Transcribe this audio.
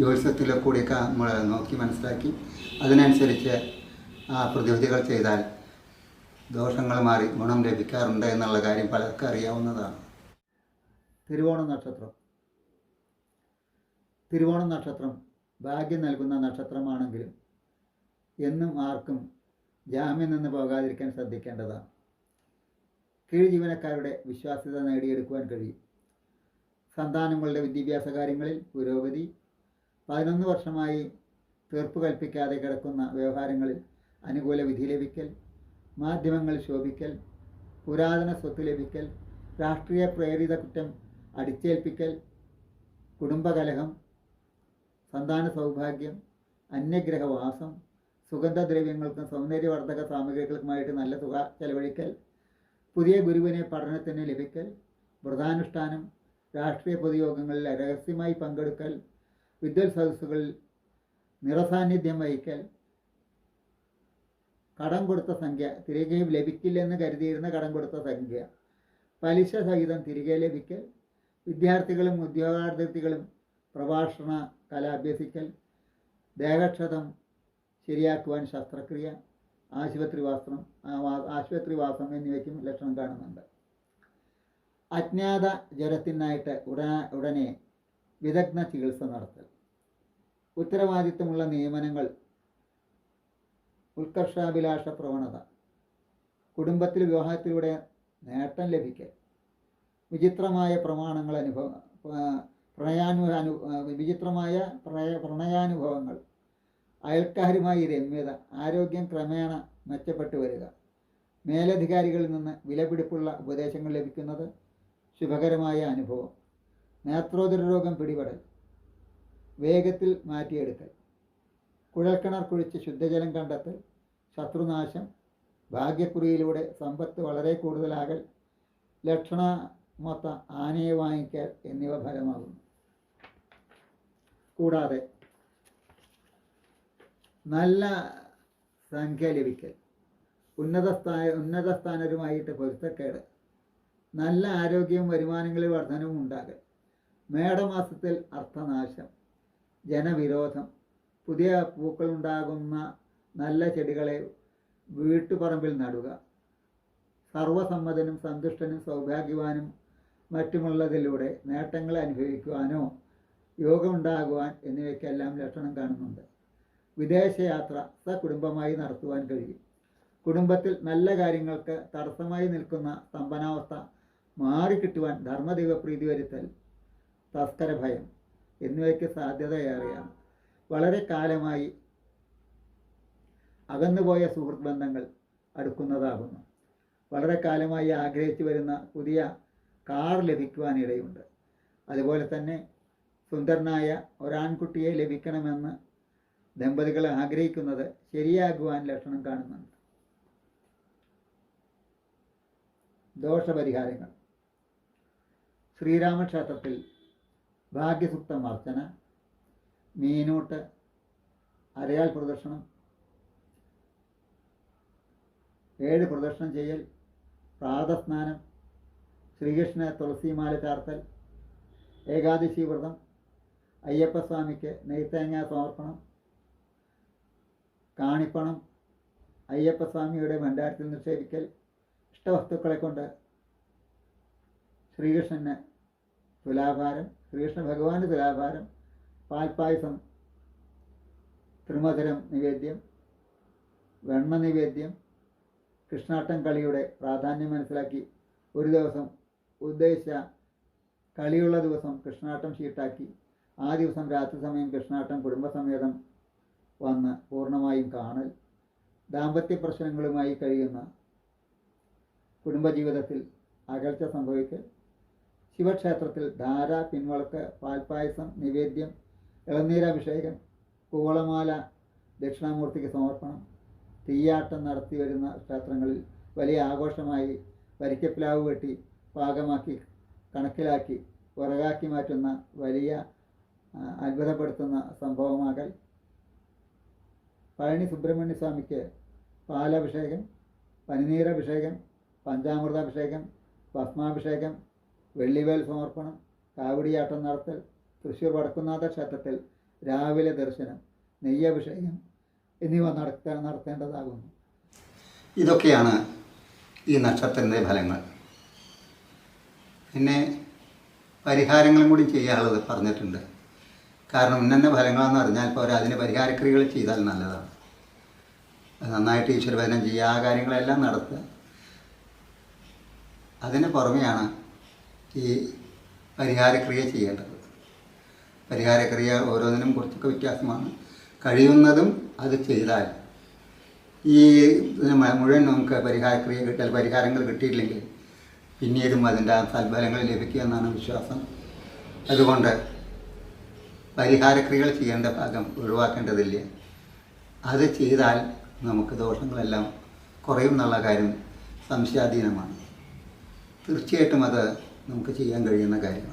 ജ്യോതിഷത്തിലെ കൂടിയൊക്കെ നമ്മൾ നോക്കി മനസ്സിലാക്കി. അതിനനുസരിച്ച് ആ പ്രതിവിധികൾ ചെയ്താൽ ദോഷങ്ങൾ മാറി ഗുണം ലഭിക്കാറുണ്ട് എന്നുള്ള കാര്യം പലർക്കും അറിയാവുന്നതാണ്. തിരുവോണ നക്ഷത്രം. തിരുവോണ നക്ഷത്രം ഭാഗ്യം നൽകുന്ന നക്ഷത്രമാണെങ്കിലും എന്നും ആർക്കും ജാമ്യം നിന്ന് പോകാതിരിക്കാൻ ശ്രദ്ധിക്കേണ്ടതാണ്. കീഴ് ജീവനക്കാരുടെ വിശ്വാസ്യത നേടിയെടുക്കുവാൻ കഴിയും. സന്താനങ്ങളുടെ വിദ്യാഭ്യാസ കാര്യങ്ങളിൽ പുരോഗതി പതിനൊന്ന് വർഷമായി തീർപ്പ് കൽപ്പിക്കാതെ കിടക്കുന്ന വ്യവഹാരങ്ങളിൽ അനുകൂല വിധി ലഭിക്കൽ മാധ്യമങ്ങൾ ശോഭിക്കൽ പുരാതന സ്വത്ത് ലഭിക്കൽ രാഷ്ട്രീയ പ്രേരിത കുറ്റം അടിച്ചേൽപ്പിക്കൽ കുടുംബകലഹം സന്താന സൗഭാഗ്യം അന്യഗ്രഹവാസം സുഗന്ധദ്രവ്യങ്ങൾക്കും സൗന്ദര്യവർദ്ധക സാമഗ്രികൾക്കുമായിട്ട് നല്ല തുക ചെലവഴിക്കൽ പുതിയ ഗുരുവിനെ പഠനത്തിന് ലഭിക്കൽ വ്രതാനുഷ്ഠാനം രാഷ്ട്രീയ പൊതുയോഗങ്ങളിൽ രഹസ്യമായി പങ്കെടുക്കൽ സദസ്സുകളിൽ നിറസാന്നിധ്യം വഹിക്കൽ കടം കൊടുത്ത സംഖ്യ തിരികെ ലഭിക്കില്ലെന്ന് കരുതിയിരുന്ന കടം കൊടുത്ത സംഖ്യ പലിശ സഹിതം തിരികെ ലഭിക്കൽ വിദ്യാർത്ഥികളും ഉദ്യോഗാർത്ഥികളും പ്രഭാഷണ കല അഭ്യസിക്കൽ ദേഹക്ഷതം ശരിയാക്കുവാൻ ശസ്ത്രക്രിയ ആശുപത്രി വാസം ആശുപത്രി വാസം എന്നിവയ്ക്കും ലക്ഷണം കാണുന്നുണ്ട്. അജ്ഞാത ജ്വരത്തിനായിട്ട് ഉടനെ ഉടനെ വിദഗ്ധ ചികിത്സ നടത്തൽ. ഉത്തരവാദിത്തമുള്ള നിയമനങ്ങൾ ഉത്കർഷാഭിലാഷ പ്രവണത കുടുംബത്തിൽ വിവാഹത്തിലൂടെ നേട്ടം ലഭിക്കൽ വിചിത്രമായ പ്രമാണങ്ങൾ അനുഭവ പ്രണയാനു വിചിത്രമായ പ്രണയ പ്രണയാനുഭവങ്ങൾ അയൽക്കാരുമായി രമ്യത ആരോഗ്യം ക്രമേണ മെച്ചപ്പെട്ടു വരിക മേലധികാരികളിൽ നിന്ന് വിലപിടിപ്പുള്ള ഉപദേശങ്ങൾ ലഭിക്കുന്നത് ശുഭകരമായ അനുഭവം നേത്രോദര രോഗം പിടിപെടൽ വേഗത്തിൽ മാറ്റിയെടുക്കൽ. കുഴൽക്കിണർ കുഴിച്ച് ശുദ്ധജലം കണ്ടെത്തൽ. ശത്രുനാശം. ഭാഗ്യക്കുറിയിലൂടെ സമ്പത്ത് വളരെ കൂടുതലാകൽ. ലക്ഷണമൊത്ത ആനയെ വാങ്ങിക്കൽ എന്നിവ ഫലമാകുന്നു. കൂടാതെ നല്ല സംഖ്യ ലഭിക്കൽ. ഉന്നത സ്ഥാന ഉന്നത സ്ഥാനരുമായിട്ട് പൊരുത്തക്കേട്. നല്ല ആരോഗ്യവും വരുമാനങ്ങളിൽ വർധനവും ഉണ്ടാകൽ. മേടമാസത്തിൽ അർത്ഥനാശം. ജനവിരോധം. പുതിയ പൂക്കളുണ്ടാകുന്ന നല്ല ചെടികളെ വീട്ടുപറമ്പിൽ നടുക. സർവസമ്മതനും സന്തുഷ്ടനും സൗഭാഗ്യവാനും മറ്റുമുള്ളതിലൂടെ നേട്ടങ്ങൾ അനുഭവിക്കുവാനോ യോഗമുണ്ടാകുവാൻ എന്നിവയ്ക്കെല്ലാം ലക്ഷണം കാണുന്നുണ്ട്. വിദേശയാത്ര സകുടുംബമായി നടത്തുവാൻ കഴിയും. കുടുംബത്തിൽ നല്ല കാര്യങ്ങൾക്ക് തടസ്സമായി നിൽക്കുന്ന സമ്പന്നാവസ്ഥ മാറിക്കിട്ടുവാൻ ധർമ്മദൈവപ്രീതി വരുത്തൽ തസ്കര ഭയം എന്നിവയ്ക്ക് സാധ്യതയേറെയാണ് വളരെ കാലമായി അകന്നുപോയ സുഹൃത്ത് ബന്ധങ്ങൾ അടുക്കുന്നതാകുന്നു. വളരെ കാലമായി ആഗ്രഹിച്ചു വരുന്ന പുതിയ കാർ ലഭിക്കുവാനിടയുണ്ട്. അതുപോലെ തന്നെ സുന്ദരനായ ഒരാൺകുട്ടിയെ ലഭിക്കണമെന്ന് ദമ്പതികൾ ആഗ്രഹിക്കുന്നത് ശരിയാകുവാൻ ലക്ഷണം കാണുന്നുണ്ട്. ദോഷപരിഹാരങ്ങൾ. ശ്രീരാമക്ഷേത്രത്തിൽ ഭാഗ്യസുക്തം അർച്ചന മീനൂട്ട് അരയാൽ പ്രദർശനം ഏഴ് പ്രദർശനം ചെയ്യൽ പ്രാതസ്നാനം ശ്രീകൃഷ്ണ തുളസിമാല ചാർത്തൽ ഏകാദശി വ്രതം അയ്യപ്പസ്വാമിക്ക് നെയ്ത്തേങ്ങ സമർപ്പണം കാണിപ്പണം അയ്യപ്പസ്വാമിയുടെ ഭണ്ഡാരത്തിൽ നിക്ഷേപിക്കൽ ഇഷ്ടവസ്തുക്കളെ കൊണ്ട് ശ്രീകൃഷ്ണന് തുലാഭാരം ശ്രീകൃഷ്ണ ഭഗവാന്റെ തുലാഭാരം പാൽപ്പായസം ത്രിമധുരം നിവേദ്യം വെണ്ണ നിവേദ്യം കൃഷ്ണാട്ടം കളിയുടെ പ്രാധാന്യം മനസ്സിലാക്കി ഒരു ദിവസം ഉദ്ദേശിച്ച കളിയുള്ള ദിവസം കൃഷ്ണാട്ടം ഷീട്ടാക്കി. ആ ദിവസം രാത്രി സമയം കൃഷ്ണാട്ടം കുടുംബസമേതം വന്ന് പൂർണമായും കാണൽ. ദാമ്പത്യ പ്രശ്നങ്ങളുമായി കഴിയുന്ന കുടുംബജീവിതത്തിൽ അകൽച്ച സംഭവിക്കൽ. ശിവക്ഷേത്രത്തിൽ ധാര പിൻവളക്ക് പാൽപ്പായസം നിവേദ്യം ഇളനീരാഭിഷേകം കൂവളമാല ദക്ഷിണാമൂർത്തിക്ക് സമർപ്പണം തീയാട്ടം നടത്തി വരുന്ന ക്ഷേത്രങ്ങളിൽ വലിയ ആഘോഷമായി വരിക്കപ്ലാവ് വെട്ടി പാകമാക്കി കണക്കിലാക്കി വിറകാക്കി മാറ്റുന്ന വലിയ അത്ഭുതപ്പെടുത്തുന്ന സംഭവമാകൽ. പഴനി സുബ്രഹ്മണ്യ സ്വാമിക്ക് പാലഭിഷേകം പനിനീരഭിഷേകം പഞ്ചാമൃതാഭിഷേകം ഭസ്മാഭിഷേകം വെള്ളിവേൽ സമർപ്പണം കാവടിയാട്ടം നടത്തൽ തൃശ്ശൂർ വടക്കുന്നാഥ ക്ഷേത്രത്തിൽ രാവിലെ ദർശനം നെയ്യഭിഷേകം എന്നിവ നടത്ത നടത്തേണ്ടതാകുന്നു. ഇതൊക്കെയാണ് ഈ നക്ഷത്രത്തിന്റെ ഫലങ്ങൾ. പിന്നെ പരിഹാരങ്ങളും കൂടി ചെയ്യാനുള്ളത് പറഞ്ഞിട്ടുണ്ട്. കാരണം ഉന്നന്ന ഫലങ്ങളെന്ന് അറിഞ്ഞാൽ പോരാ അതിന് പരിഹാരക്രിയകൾ ചെയ്താൽ നല്ലതാണ്. നന്നായിട്ട് ഈശ്വരഭജനം ചെയ്യുക ആ കാര്യങ്ങളെല്ലാം നടത്തുക. അതിന് പുറമെയാണ് ഈ പരിഹാരക്രിയ ചെയ്യേണ്ടത്. പരിഹാരക്രിയ ഓരോന്നിനും കുറച്ചൊക്കെ വ്യത്യാസമാണ്. കഴിയുന്നതും അത് ചെയ്താൽ ഈ മുഴുവൻ നമുക്ക് പരിഹാരക്രിയ കിട്ടിയാൽ പരിഹാരങ്ങൾ കിട്ടിയില്ലെങ്കിൽ പിന്നീടും അതിന്റെ ആ ലഭിക്കുക എന്നാണ് വിശ്വാസം. അതുകൊണ്ട് പരിഹാരക്രിയകൾ ചെയ്യേണ്ട ഭാഗം ഒഴിവാക്കേണ്ടതില്ല. അത് ചെയ്താൽ നമുക്ക് ദോഷങ്ങളെല്ലാം കുറയും എന്നുള്ള കാര്യം സംശയാധീനമാണ്. തീർച്ചയായിട്ടും അത് നമുക്ക് ചെയ്യാൻ കഴിയുന്ന കാര്യമാണ്